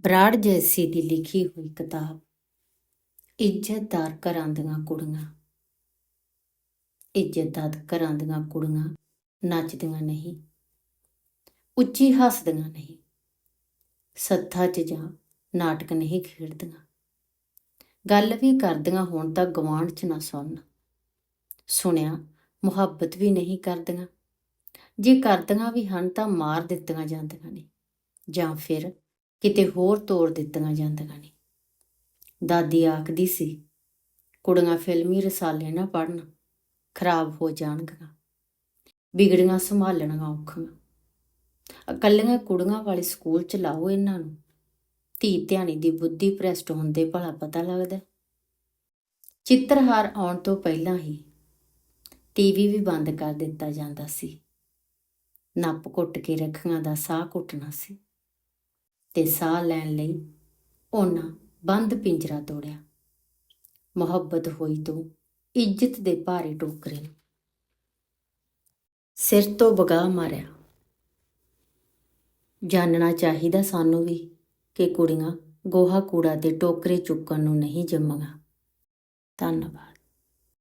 ਬਰਾੜ ਜੈਸੀ ਦੀ ਲਿਖੀ ਹੋਈ ਕਿਤਾਬ ਇੱਜ਼ਤਦਾਰ ਘਰਾਂ ਦੀਆਂ ਕੁੜੀਆਂ। ਇੱਜ਼ਤਦਾਰ ਘਰਾਂ ਦੀਆਂ ਕੁੜੀਆਂ ਨੱਚਦੀਆਂ ਨਹੀਂ, ਉੱਚੀ ਹੱਸਦੀਆਂ ਨਹੀਂ, ਸੱਥਾ 'ਚ ਜਾਂ ਨਾਟਕ ਨਹੀਂ ਖੇਡਦੀਆਂ। ਗੱਲ ਵੀ ਕਰਦੀਆਂ ਹੋਣ ਤਾਂ ਗਵਾਂਢ 'ਚ ਨਾ ਸੁਣਨ। ਸੁਣਿਆ ਮੁਹੱਬਤ ਵੀ ਨਹੀਂ ਕਰਦੀਆਂ। ਜੇ ਕਰਦੀਆਂ ਵੀ ਹਨ ਤਾਂ ਮਾਰ ਦਿੱਤੀਆਂ ਜਾਂਦੀਆਂ ਨੇ। ਜਾਂ ਫਿਰ ਕਿਤੇ ਹੋਰ ਤੋੜ ਦਿੱਤੀਆਂ ਜਾਂਦੀਆਂ ਨੇ। ਦਾਦੀ ਆਖਦੀ ਸੀ, ਕੁੜੀਆਂ ਫਿਲਮੀ ਰਸਾਲੇ ਨਾ ਪੜਨ ਖਰਾਬ ਹੋ ਜਾਣਗੀਆਂ, ਵਿਗੜੀਆਂ ਸੰਭਾਲਣੀਆਂ ਔਖੀਆਂ। ਇਕੱਲੀਆਂ ਕੁੜੀਆਂ ਵਾਲੇ ਸਕੂਲ ਚ ਲਾਓ ਇਹਨਾਂ ਨੂੰ। ਧੀ ਧਿਆਣੀ ਦੀ ਬੁੱਧੀ ਭ੍ਰਸ਼ਟ ਹੁੰਦੇ ਭਲਾ ਪਤਾ ਲੱਗਦਾ ਚਿੱਤਰਹਾਰ ਆਉਣ ਤੋਂ ਪਹਿਲਾਂ ਹੀ ਟੀਵੀ ਵੀ ਬੰਦ ਕਰ ਦਿੱਤਾ ਜਾਂਦਾ ਸੀ। ਨੱਪ ਘੁੱਟ ਕੇ ਰੱਖੀਆਂ ਦਾ ਸਾਹ ਘੁੱਟਣਾ ਸੀ। ਤੇ ਸਾਹ ਲੈਣ ਲਈ ਉਹਨਾਂ ਬੰਦ ਪਿੰਜਰਾ ਤੋੜਿਆ। ਮੁਹੱਬਤ ਹੋਈ ਤੋਂ ਇੱਜ਼ਤ ਦੇ ਭਾਰੇ ਟੋਕਰੇ ਨੂੰ ਸਿਰ ਤੋਂ ਵਗਾ ਮਾਰਿਆ। ਜਾਣਨਾ ਚਾਹੀਦਾ ਸਾਨੂੰ ਵੀ ਕਿ ਕੁੜੀਆਂ ਗੋਹਾ ਕੂੜਾ ਦੇ ਟੋਕਰੇ ਚੁੱਕਣ ਨੂੰ ਨਹੀਂ ਜੰਮੀਆਂ। ਧੰਨਵਾਦ।